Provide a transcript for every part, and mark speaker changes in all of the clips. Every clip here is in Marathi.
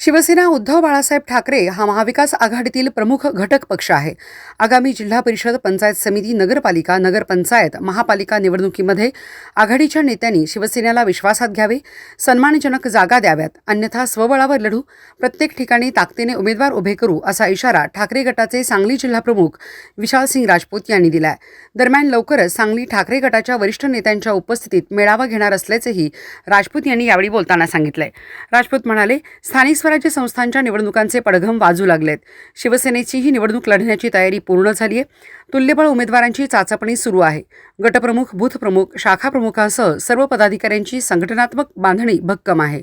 Speaker 1: शिवसेना उद्धव बाळासाहेब ठाकरे हा महाविकास आघाडीतील प्रमुख घटक पक्ष आहे. आगामी जिल्हा परिषद पंचायत समिती नगरपालिका नगरपंचायत महापालिका निवडणुकीमध्ये आघाडीच्या नेत्यांनी शिवसेनेला विश्वासात घ्यावे सन्मानजनक जागा द्याव्यात अन्यथा स्वबळावर लढू प्रत्येक ठिकाणी ताकदीने उमेदवार उभे करू असा इशारा ठाकरे गटाचे सांगली जिल्हाप्रमुख विशालसिंग राजपूत यांनी दिला आहे दरम्यान लवकरच सांगली ठाकरे गटाच्या वरिष्ठ नेत्यांच्या उपस्थितीत मेळावा घेणार असल्याचेही राजपूत यांनी यावेळी बोलताना सांगितलंय. राजपूत म्हणाले स्थानिक स्वराज्य संस्थांच्या निवडणुकांचे पडघम वाजू लागलेत. शिवसेनेचीही निवडणूक लढण्याची तयारी पूर्ण झाली आहे तुल्यबळ उमेदवारांची चाचपणी सुरू आहे. गटप्रमुख बूथप्रमुख शाखाप्रमुखांसह सर्व पदाधिकाऱ्यांची संघटनात्मक बांधणी भक्कम आहे.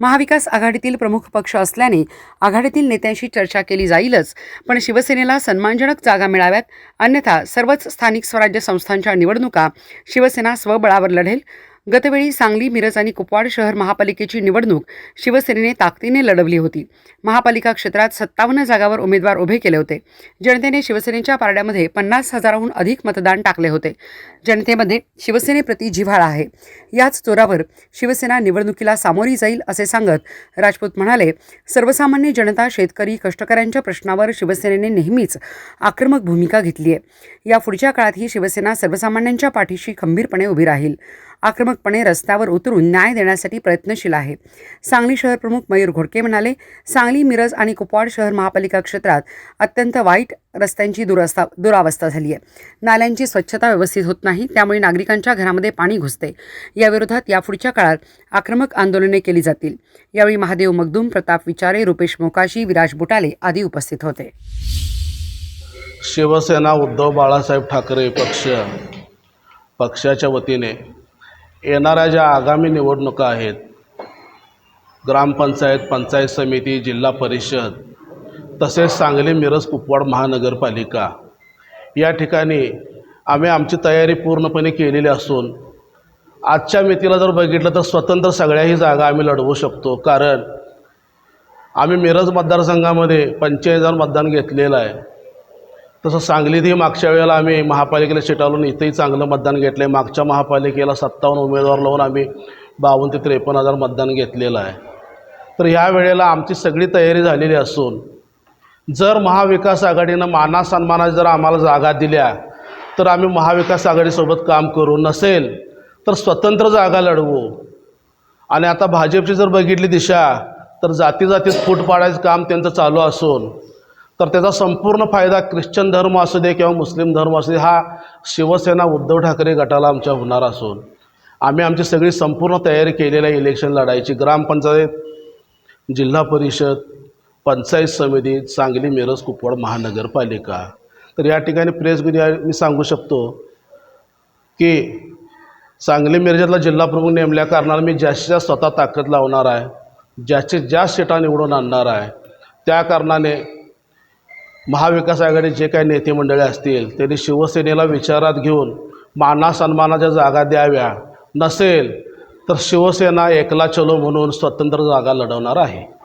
Speaker 1: महाविकास आघाडीतील प्रमुख पक्ष असल्याने आघाडीतील नेत्यांशी चर्चा केली जाईलच पण शिवसेनेला सन्मानजनक जागा मिळाव्यात. अन्यथा सर्वच स्थानिक स्वराज्य संस्थांच्या निवडणुका शिवसेना स्वबळावर लढेल. गतवेळी सांगली मिरज आणि कुपवाड शहर महापालिकेची निवडणूक शिवसेनेने ताकदीने लढवली होती. महापालिका क्षेत्रात सत्तावन्न जागावर उमेदवार उभे केले होते. जनतेने शिवसेनेच्या पारड्यामध्ये पन्नास हजाराहून अधिक मतदान टाकले होते. जनतेमध्ये शिवसेनेप्रती जिव्हाळा आहे. याच जोरावर शिवसेना निवडणुकीला सामोरी जाईल असे सांगत राजपूत म्हणाले सर्वसामान्य जनता शेतकरी कष्टकऱ्यांच्या प्रश्नावर शिवसेनेने नेहमीच आक्रमक भूमिका घेतली आहे या पुढच्या काळातही शिवसेना सर्वसामान्यांच्या पाठीशी खंबीरपणे उभी राहील. आक्रमकपणे रस्त्यावर उतरून न्याय देण्यासाठी प्रयत्नशील आहे. सांगली शहर प्रमुख मयूर घोडके म्हणाले सांगली मिरज आणि कुपवाड शहर महापालिका क्षेत्रात अत्यंत वाईट रस्त्यांची दुरस्था दुरावस्था झाली आहे नाल्यांची स्वच्छता व्यवस्थित होत नाही त्यामुळे नागरिकांच्या घरामध्ये पाणी घुसते. याविरोधात यापुढच्या काळात आक्रमक आंदोलने केली जातील. यावेळी महादेव मगदूम प्रताप विचारे रुपेश मोकाशी विराज बुटाले आदी उपस्थित होते.
Speaker 2: शिवसेना उद्धव बाळासाहेब ठाकरे पक्ष पक्षाच्या वतीने येणाऱ्या ज्या आगामी निवडणुका आहेत ग्रामपंचायत पंचायत समिती जिल्हा परिषद तसेच सांगली मिरज कुपवाड महानगरपालिका या ठिकाणी आम्ही आमची तयारी पूर्णपणे केलेली असून आजच्या मितीला जर बघितलं तर स्वतंत्र सगळ्याही जागा आम्ही लढवू शकतो. कारण आम्ही मिरज मतदारसंघामध्ये पंचेचाळीस मतदान घेतलेलं आहे. तसं सांगलीतही मागच्या वेळेला आम्ही महापालिकेला चिटाळून इथंही चांगलं मतदान घेतलं आहे मागच्या महापालिकेला सत्तावन्न उमेदवार लावून आम्ही बावन्न ते त्रेपन्न हजार मतदान घेतलेलं आहे. तर ह्या वेळेला आमची सगळी तयारी झालेली असून जर महाविकास आघाडीनं माना सन्मानात जर आम्हाला जागा दिल्या तर आम्ही महाविकास आघाडीसोबत काम करू नसेल तर स्वतंत्र जागा लढवू. आणि आता भाजपची जर बघितली दिशा तर जाती जातीत फूट पाडायचं काम त्यांचं चालू असून तर त्याचा संपूर्ण फायदा ख्रिश्चन धर्म असू दे किंवा मुस्लिम धर्म असू दे हा शिवसेना उद्धव ठाकरे गटाला आमच्या होणार असून आम्ही आमची सगळी संपूर्ण तयारी केलेली आहे इलेक्शन लढायची ग्रामपंचायत जिल्हा परिषद पंचायत समिती सांगली मिरज कुपवाड महानगरपालिका. तर या ठिकाणी प्रेस मी सांगू शकतो की सांगली मिरजेतला जिल्हाप्रमुख नेमल्या कारणाने मी जास्तीत जास्त स्वतः ताकद लावणार आहे ज्याचे जास्त सीटा निवडून आणणार आहे त्या कारणाने महाविकास आघाडीचे काही नेते मंडळी असतील त्यांनी शिवसेनेला विचारात घेऊन माना सन्मानाच्या जागा द्याव्या. नसेल तर शिवसेना एकला चलो म्हणून स्वतंत्र जागा लढवणार आहे.